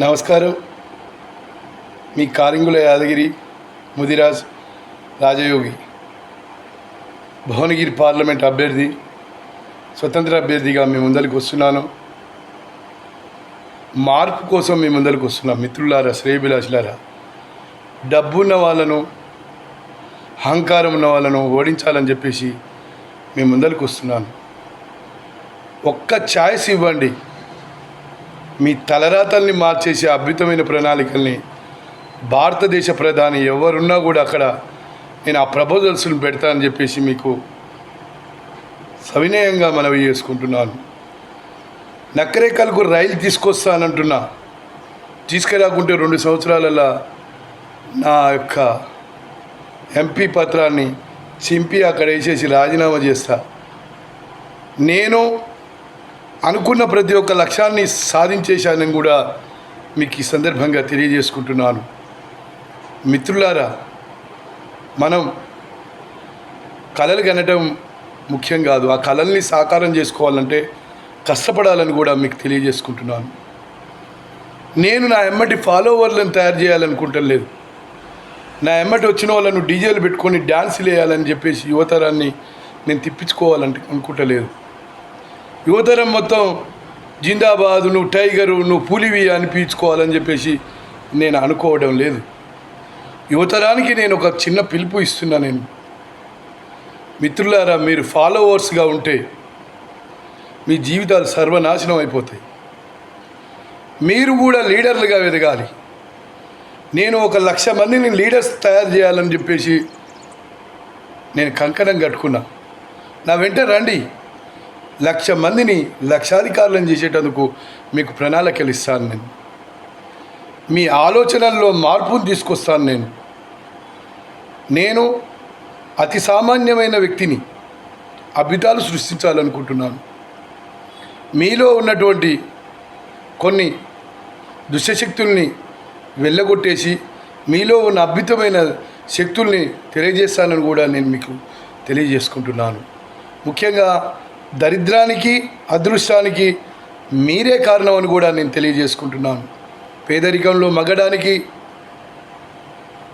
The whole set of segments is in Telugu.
నమస్కారం. మీ కారింగుల యాదగిరి ముదిరాజ్ రాజయోగి. భువనగిరి పార్లమెంట్ అభ్యర్థి స్వతంత్ర అభ్యర్థిగా మీ ముందరికి వస్తున్నాను. మార్పు కోసం మీ ముందరికి వస్తున్నాం మిత్రులారా శ్రేయభిలాషులారా. డబ్బున్న వాళ్ళను అహంకారం ఉన్న వాళ్ళను ఓడించాలని చెప్పేసి మీ ముందరికి వస్తున్నాను. ఒక్క ఛాయిస్ ఇవ్వండి. మీ తలరాతల్ని మార్చేసే అద్భుతమైన ప్రణాళికల్ని భారతదేశ ప్రధాని ఎవరున్నా కూడా అక్కడ నేను ఆ ప్రపోజల్స్ని పెడతానని చెప్పేసి మీకు సవినయంగా మనవి చేసుకుంటున్నాను. నక్కరేకల్కు రైలు తీసుకొస్తానంటున్నా తీసుకురాకుంటే రెండు సంవత్సరాలలో నా యొక్క ఎంపీ పత్రాన్ని చింపి అక్కడ వేసేసి రాజీనామా చేస్తా. నేను అనుకున్న ప్రతి ఒక్క లక్ష్యాన్ని సాధించేశానని కూడా మీకు ఈ సందర్భంగా తెలియజేసుకుంటున్నాను. మిత్రులారా మనం కళలు కనటం ముఖ్యం కాదు. ఆ కళల్ని సాకారం చేసుకోవాలంటే కష్టపడాలని కూడా మీకు తెలియజేసుకుంటున్నాను. నేను నా ఎమ్మటి ఫాలోవర్లను తయారు చేయాలనుకుంటలేదు నా ఎమ్మటి వచ్చిన వాళ్ళను డీజేలు పెట్టుకొని డ్యాన్సులు వేయాలని చెప్పేసి యువతరాన్ని నేను తిప్పించుకోవాలంటే అనుకుంటలేదు. యువతరం మొత్తం జిందాబాద్ నువ్వు టైగరు నువ్వు పులివి అనిపించుకోవాలని చెప్పేసి నేను అనుకోవడం లేదు. యువతరానికి నేను ఒక చిన్న పిలుపు ఇస్తున్నా నేను. మిత్రులారా మీరు ఫాలోవర్స్గా ఉంటే మీ జీవితాలు సర్వనాశనం అయిపోతాయి. మీరు కూడా లీడర్లుగా ఎదగాలి. నేను ఒక లక్ష మందిని లీడర్స్ తయారు చేయాలని చెప్పేసి నేను కంకణం కట్టుకున్నా. నా వెంట రండి. లక్ష మందిని లక్షాధికారులను చేసేటందుకు మీకు ప్రణాళికలు ఇస్తాను నేను. మీ ఆలోచనల్లో మార్పును తీసుకొస్తాను నేను. నేను అతి సామాన్యమైన వ్యక్తిని అద్భుతాలు సృష్టించాలనుకుంటున్నాను. మీలో ఉన్నటువంటి కొన్ని దుష్టశక్తుల్ని వెళ్ళగొట్టేసి మీలో ఉన్న అద్భుతమైన శక్తుల్ని తెలియజేస్తానని కూడా నేను మీకు తెలియజేసుకుంటున్నాను. ముఖ్యంగా దరిద్రానికి అదృష్టానికి మీరే కారణం అని కూడా నేను తెలియజేసుకుంటున్నాను. పేదరికంలో మగడానికి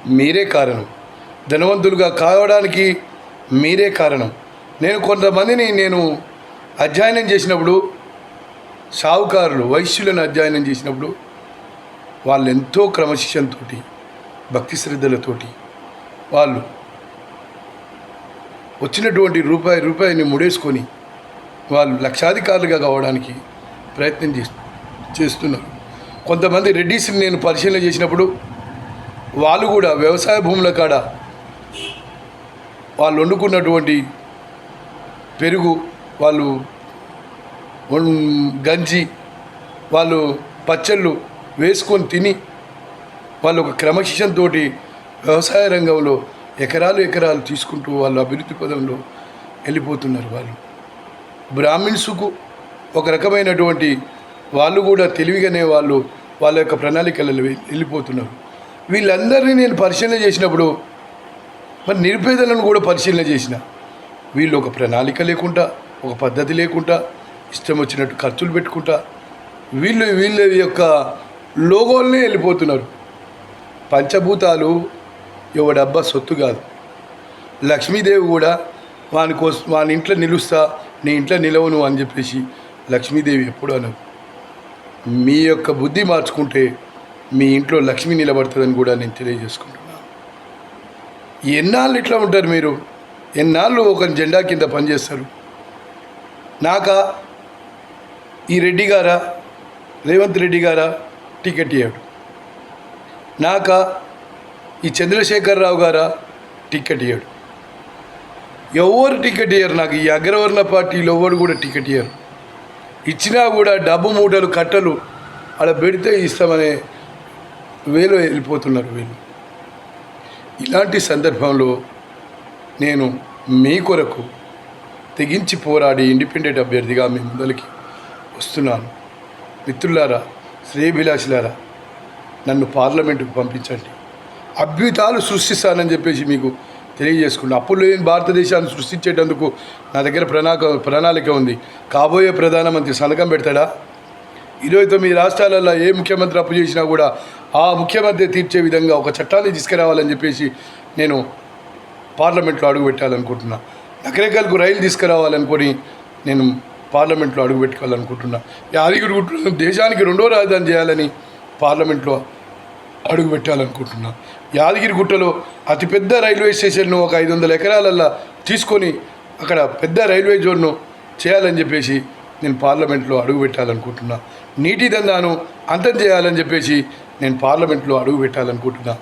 మీరే కారణం. ధనవంతులుగా కావడానికి మీరే కారణం. నేను కొంతమందిని నేను అధ్యయనం చేసినప్పుడు సావుకారులు వైశ్యులను అధ్యయనం చేసినప్పుడు వాళ్ళు ఎంతో క్రమశిక్షణతోటి భక్తి శ్రద్ధలతోటి వాళ్ళు వచ్చినటువంటి రూపాయి రూపాయిని ముడేసుకొని వాళ్ళు లక్షాధికారులుగా కావడానికి ప్రయత్నం చేస్తున్నారు. కొంతమంది రెడ్డిస్ని నేను పరిశీలన చేసినప్పుడు వాళ్ళు కూడా వ్యవసాయ భూముల కాడ వాళ్ళు వండుకున్నటువంటి పెరుగు వాళ్ళు గంజి వాళ్ళు పచ్చళ్ళు వేసుకొని తిని వాళ్ళు ఒక క్రమశిక్షణతో వ్యవసాయ రంగంలో ఎకరాలు ఎకరాలు తీసుకుంటూ వాళ్ళు అభివృద్ధి పదంలో వెళ్ళిపోతున్నారు వాళ్ళు. బ్రాహ్మిన్స్కు ఒక రకమైనటువంటి వాళ్ళు కూడా తెలివిగానే వాళ్ళు వాళ్ళ యొక్క ప్రణాళికలలో వెళ్ళిపోతున్నారు. వీళ్ళందరినీ నేను పరిశీలన చేసినప్పుడు మరి నిరుపేదలను కూడా పరిశీలన చేసిన. వీళ్ళు ఒక ప్రణాళిక లేకుండా ఒక పద్ధతి లేకుండా ఇష్టం వచ్చినట్టు ఖర్చులు పెట్టుకుంటా వీళ్ళు వీళ్ళ యొక్క లోగోల్నే వెళ్ళిపోతున్నారు. పంచభూతాలు ఎవడబ్బా సొత్తు కాదు. లక్ష్మీదేవి కూడా వాని కోసం వాని ఇంట్లో నిలుస్తా నీ ఇంట్లో నిలవను అని చెప్పేసి లక్ష్మీదేవి ఎప్పుడు అనదు. మీ యొక్క బుద్ధి మార్చుకుంటే మీ ఇంట్లో లక్ష్మి నిలబడుతుందని కూడా నేను తెలియజేసుకుంటున్నాను. ఎన్నాళ్ళు ఇట్లా ఉంటారు మీరు? ఎన్నాళ్ళు ఒక జెండా కింద పనిచేస్తారు? నాకా? ఈ రెడ్డి గారా? రేవంత్ రెడ్డి గారా? టికెట్ ఇవ్వడు నాకా? ఈ చంద్రశేఖరరావు గారా? టికెట్ ఇవ్వడు ఎవరు టికెట్ ఇయ్యరు నాకు? ఈ అగ్రవర్ణ పార్టీలో ఎవరు కూడా టికెట్ ఇయ్యరు. ఇచ్చినా కూడా డబ్బు మూటలు కట్టలు అలా పెడితే ఇస్తామనే వేలో వెళ్ళిపోతున్నారు వీళ్ళు. ఇలాంటి సందర్భంలో నేను మీ కొరకు తెగించి పోరాడి ఇండిపెండెంట్ అభ్యర్థిగా మీ ముందరికి వస్తున్నాను. మిత్రులారా శ్రేయభిలాషులారా నన్ను పార్లమెంటుకు పంపించండి. అద్భుతాలు సృష్టిస్తానని చెప్పేసి మీకు తెలియజేసుకుంటూ అప్పుడు లేని భారతదేశాన్ని సృష్టించేటందుకు నా దగ్గర ప్రణాక ప్రణాళిక ఉంది. కాబోయే ప్రధానమంత్రి సంతకం పెడతాడా? ఇరవై తొమ్మిది రాష్ట్రాలలో ఏ ముఖ్యమంత్రి అప్పు చేసినా కూడా ఆ ముఖ్యమంత్రి తీర్చే విధంగా ఒక చట్టాన్ని తీసుకురావాలని చెప్పేసి నేను పార్లమెంట్లో అడుగుపెట్టాలనుకుంటున్నా. నకరేకల్కు రైలు తీసుకురావాలనుకొని నేను పార్లమెంట్లో అడుగుపెట్టుకోవాలనుకుంటున్నా. యాదగిరి గుట్ట దేశానికి రెండో రాజధాని చేయాలని పార్లమెంట్లో అడుగుపెట్టాలనుకుంటున్నా. యాదగిరిగుట్టలో అతిపెద్ద రైల్వే స్టేషన్ను ఒక ఐదు వందల ఎకరాలల్లో తీసుకొని అక్కడ పెద్ద రైల్వే జోన్ను చేయాలని చెప్పేసి నేను పార్లమెంట్లో అడుగు పెట్టాలనుకుంటున్నా. నీటి దందాను అంతం చేయాలని చెప్పేసి నేను పార్లమెంట్లో అడుగు పెట్టాలనుకుంటున్నా.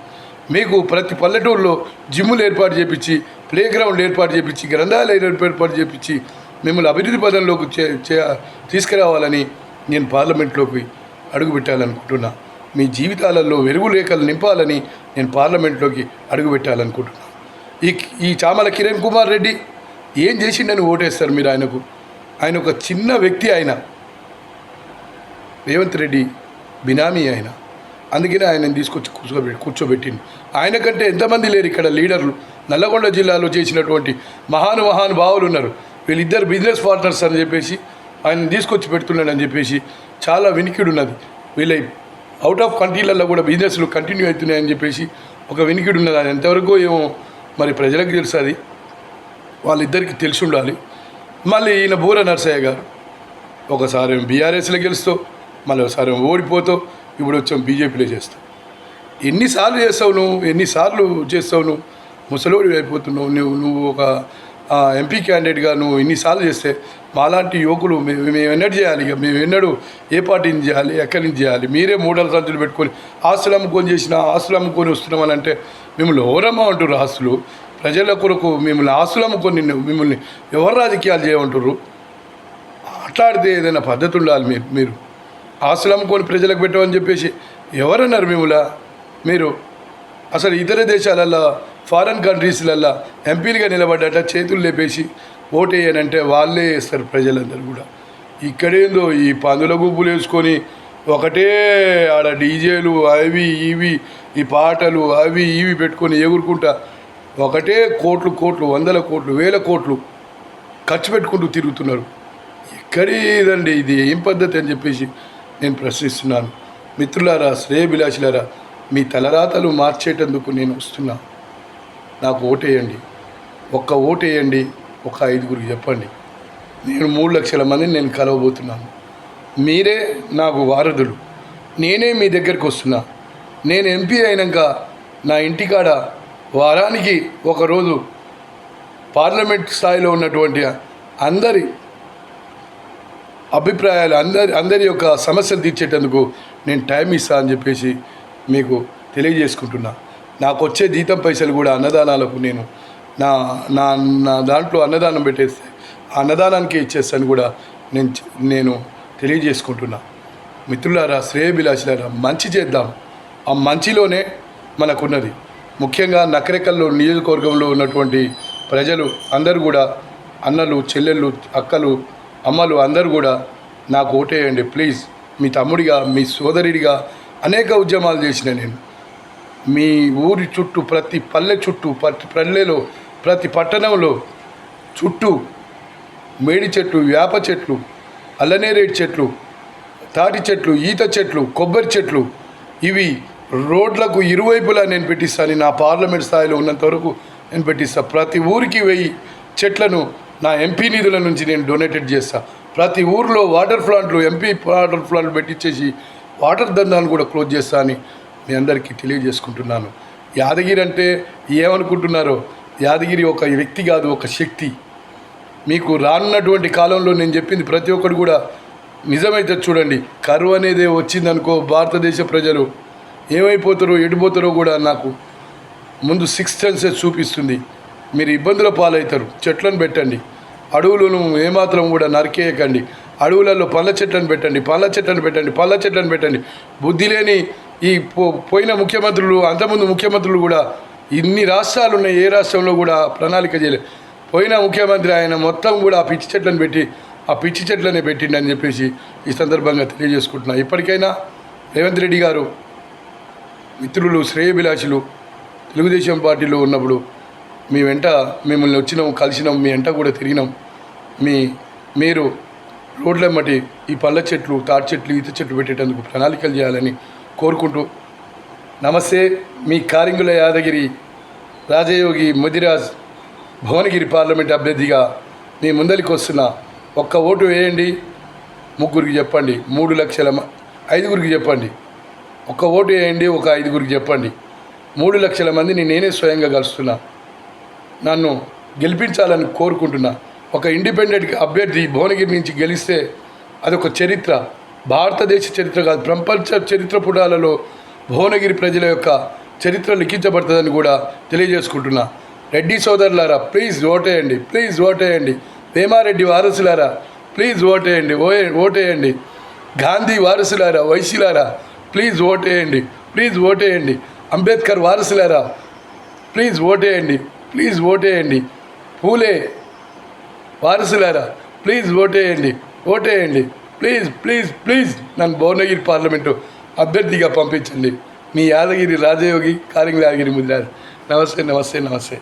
మీకు ప్రతి పల్లెటూరులో జిమ్ములు ఏర్పాటు చేపించి ప్లే గ్రౌండ్ ఏర్పాటు చేపించి గ్రంథాలయాలు ఏర్పాటు చేపించి మిమ్మల్ని అభివృద్ధి పదంలోకి చే చే- తీసుకురావాలని నేను పార్లమెంట్లోకి అడుగు పెట్టాలనుకుంటున్నా. మీ జీవితాలలో వెలుగు రేఖలు నింపాలని నేను పార్లమెంట్లోకి అడుగుపెట్టాలనుకుంటున్నాను ఈ ఈ చామల కిరణ్ కుమార్ రెడ్డి ఏం చేసిండని ఓటేస్తారు మీరు ఆయనకు? ఆయన ఒక చిన్న వ్యక్తి ఆయన. రేవంత్ రెడ్డి బినామీ ఆయన. అందుకనే ఆయనను తీసుకొచ్చి కూర్చోబెట్టి కూర్చోబెట్టింది ఆయన కంటే ఎంతమంది లేరు ఇక్కడ లీడర్లు? నల్లగొండ జిల్లాలో చేసినటువంటి మహాను మహాను భావులు ఉన్నారు. వీళ్ళిద్దరు బిజినెస్ పార్ట్నర్స్ అని చెప్పేసి ఆయన తీసుకొచ్చి పెడుతున్నాడు అని చెప్పేసి చాలా వినికిడు ఉన్నది వీళ్ళ అవుట్ ఆఫ్ కంట్రీలలో కూడా బిజినెస్లు కంటిన్యూ అవుతున్నాయని చెప్పేసి ఒక వెనుకడు ఉన్నది. అది ఎంతవరకు ఏమో మరి ప్రజలకు తెలుసు అది వాళ్ళిద్దరికి తెలిసి ఉండాలి. మళ్ళీ ఈయన బూర నర్సయ్య గారు ఒకసారి బీఆర్ఎస్లో గెలుస్తావు మళ్ళీ ఒకసారి ఓడిపోతావు ఇప్పుడు వచ్చాం బీజేపీలో చేస్తావు ఎన్నిసార్లు చేస్తావు నువ్వు? ఎన్నిసార్లు చేస్తావు నువ్వు? ముసలోడి అయిపోతున్నావు. నువ్వు నువ్వు ఒక ఎంపీ క్యాండిడేట్గా నువ్వు ఇన్నిసార్లు చేస్తే మాలాంటి యువకులు మేము మేము చేయాలి ఇక. మేము ఎన్నడూ ఏ పార్టీని చేయాలి ఎక్కడి నుంచి చేయాలి? మీరే మూడల సంచులు పెట్టుకొని ఆస్తులు అమ్ముకొని చేసిన ఆస్తులు అమ్ముకొని వస్తున్నామని అంటే మిమ్మల్ని ఎవరమ్మా అంటారు ఆస్తులు. ప్రజల కొరకు మిమ్మల్ని ఆస్తులు అమ్ముకొని మిమ్మల్ని ఎవరు రాజకీయాలు చేయమంటారు మాట్లాడితే ఏదైనా పద్ధతి ఉండాలి మీరు మీరు. ఆస్తులు అమ్ముకొని ప్రజలకు పెట్టమని చెప్పేసి ఎవరన్నారు మిమ్మల్ని? మీరు అసలు ఇతర దేశాలలో ఫారెన్ కంట్రీస్లల్లో ఎంపీలుగా నిలబడ్డట చేతులు లేపేసి ఓటేయనంటే వాళ్ళే వేస్తారు ప్రజలందరూ కూడా. ఇక్కడేందో ఈ పందుల గుంపులు వేసుకొని ఒకటే ఆడ డీజేలు అవి ఇవి ఈ పాటలు అవి ఇవి పెట్టుకొని ఎగురుకుంటా ఒకటే కోట్లు కోట్లు వందల కోట్లు వేల కోట్లు ఖర్చు పెట్టుకుంటూ తిరుగుతున్నారు. ఇక్కడిదండి ఇది ఏం పద్ధతి అని చెప్పేసి నేను ప్రశ్నిస్తున్నాను. మిత్రులారా శ్రేయభిలాషులారా మీ తలరాతలు మార్చేటందుకు నేను వస్తున్నాను నాకు ఓటేయండి. ఒక్క ఓటేయండి ఒక ఐదుగురికి చెప్పండి. నేను మూడు లక్షల మందిని నేను కలవబోతున్నాను. మీరే నాకు వారధులు. నేనే మీ దగ్గరికి వస్తున్నా. నేను ఎంపీ అయినాక నా ఇంటికాడ వారానికి ఒకరోజు పార్లమెంట్ స్థాయిలో ఉన్నటువంటి అందరి అభిప్రాయాలు అందరి అందరి యొక్క సమస్యలు తీర్చేటందుకు నేను టైం ఇస్తా అని చెప్పేసి మీకు తెలియజేసుకుంటున్నా. నాకు వచ్చే జీతం పైసలు కూడా అన్నదానాలకు నేను నా నా నా దాంట్లో అన్నదానం పెట్టేస్తే అన్నదానానికి ఇచ్చేస్తాను కూడా నేను నేను తెలియజేసుకుంటున్నా. మిత్రులారా శ్రేయభిలాషులారా మంచి చేద్దాం. ఆ మంచిలోనే మనకున్నది. ముఖ్యంగా నకరేకల్లో నియోజకవర్గంలో ఉన్నటువంటి ప్రజలు అందరూ కూడా అన్నలు చెల్లెళ్ళు అక్కలు అమ్మలు అందరూ కూడా నాకు ఓటేయండి ప్లీజ్. మీ తమ్ముడిగా మీ సోదరుడిగా అనేక ఉద్యమాలు చేసిన నేను. మీ ఊరి చుట్టూ ప్రతి పల్లె చుట్టూ ప్రతి పల్లెలో ప్రతి పట్టణంలో చుట్టూ మేడి చెట్లు వేప చెట్లు అల్లనేరేడు చెట్లు తాటి చెట్లు ఈత చెట్లు కొబ్బరి చెట్లు ఇవి రోడ్లకు ఇరువైపులా నేను పెట్టిస్తాను నా పార్లమెంట్ స్థాయిలో ఉన్నంత వరకు నేను పెట్టిస్తాను ప్రతి ఊరికి వెయ్యి చెట్లను నా ఎంపీ నిధుల నుంచి నేను డొనేటెడ్ చేస్తాను ప్రతి ఊర్లో వాటర్ ప్లాంట్లు ఎంపీ వాటర్ ప్లాంట్లు పెట్టించేసి వాటర్ దందాన్ని కూడా క్లోజ్ చేస్తా అని మీ అందరికీ తెలియజేసుకుంటున్నాను. యాదగిరి అంటే ఏమనుకుంటున్నారో యాదగిరి ఒక వ్యక్తి కాదు ఒక శక్తి. మీకు రానున్నటువంటి కాలంలో నేను చెప్పింది ప్రతి ఒక్కరు కూడా నిజమైతే చూడండి కరువు అనేది వచ్చిందనుకో భారతదేశ ప్రజలు ఏమైపోతారో ఎడిపోతారో కూడా నాకు ముందు సిక్స్ సెన్సెస్ చూపిస్తుంది. మీరు ఇబ్బందుల పాలవుతారు చెట్లను పెట్టండి. అడవులను ఏమాత్రం కూడా నరికేయకండి. అడవులలో పళ్ళ చెట్లను పెట్టండి పళ్ళ చెట్లను పెట్టండి పళ్ళ చెట్లను పెట్టండి. బుద్ధి లేని ఈ పో పోయిన ముఖ్యమంత్రులు అంతకుముందు ముఖ్యమంత్రులు కూడా ఇన్ని రాష్ట్రాలు ఉన్నాయి ఏ రాష్ట్రంలో కూడా ప్రణాళిక చేయలేదు పోయిన ముఖ్యమంత్రి ఆయన మొత్తం కూడా ఆ పిచ్చి చెట్లను పెట్టి ఆ పిచ్చి చెట్లనే పెట్టిండి అని చెప్పేసి ఈ సందర్భంగా తెలియజేసుకుంటున్నా. ఇప్పటికైనా రేవంత్ రెడ్డి గారు మిత్రులు శ్రేయభిలాషులు తెలుగుదేశం పార్టీలో ఉన్నప్పుడు మీ వెంట మిమ్మల్ని వచ్చినాం కలిసినాం మీ వెంట కూడా తిరిగినాం. మీ మీరు రోడ్లమ్మటి ఈ పళ్ళ చెట్లు తాటి చెట్లు ఈత చెట్లు పెట్టేటందుకు ప్రణాళికలు చేయాలని కోరుకుంటూ నమస్తే మీ కారింగుల యాదగిరి రాజయోగి ముదిరాజ్ భువనగిరి పార్లమెంట్ అభ్యర్థిగా మీ ముందరికి వస్తున్న ఒక్క ఓటు వేయండి ముగ్గురికి చెప్పండి మూడు లక్షల ఐదుగురికి చెప్పండి. ఒక్క ఓటు వేయండి ఒక ఐదుగురికి చెప్పండి. మూడు లక్షల మందిని నేనే స్వయంగా కలుస్తున్నా. నన్ను గెలిపించాలని కోరుకుంటున్నా. ఒక ఇండిపెండెంట్ అభ్యర్థి భువనగిరి నుంచి గెలిస్తే అదొక చరిత్ర. భారతదేశ చరిత్ర కాదు ప్రపంచ చరిత్ర పుటాలలో భువనగిరి ప్రజల యొక్క చరిత్ర లిఖించబడుతుందని కూడా తెలియజేసుకుంటున్నా. రెడ్డి సోదరులారా ప్లీజ్ ఓటేయండి ప్లీజ్ ఓటేయండి. వేమారెడ్డి వారసులారా ప్లీజ్ ఓటేయండి ఓ ఓటేయండి. గాంధీ వారసులారా వైశ్యులారా ప్లీజ్ ఓటేయండి ప్లీజ్ ఓటేయండి. అంబేద్కర్ వారసులారా ప్లీజ్ ఓటేయండి ప్లీజ్ ఓటేయండి. పూలే వారసులారా ప్లీజ్ ఓటేయండి ఓటేయండి. Please please please. నన్ను భువనగిరి పార్లమెంటు అభ్యర్థిగా పంపించండి. మీ యాదగిరి రాజయోగి కారింగ్ యాదగిరి ముద్రాజ్ నమస్తే నమస్తే నమస్తే.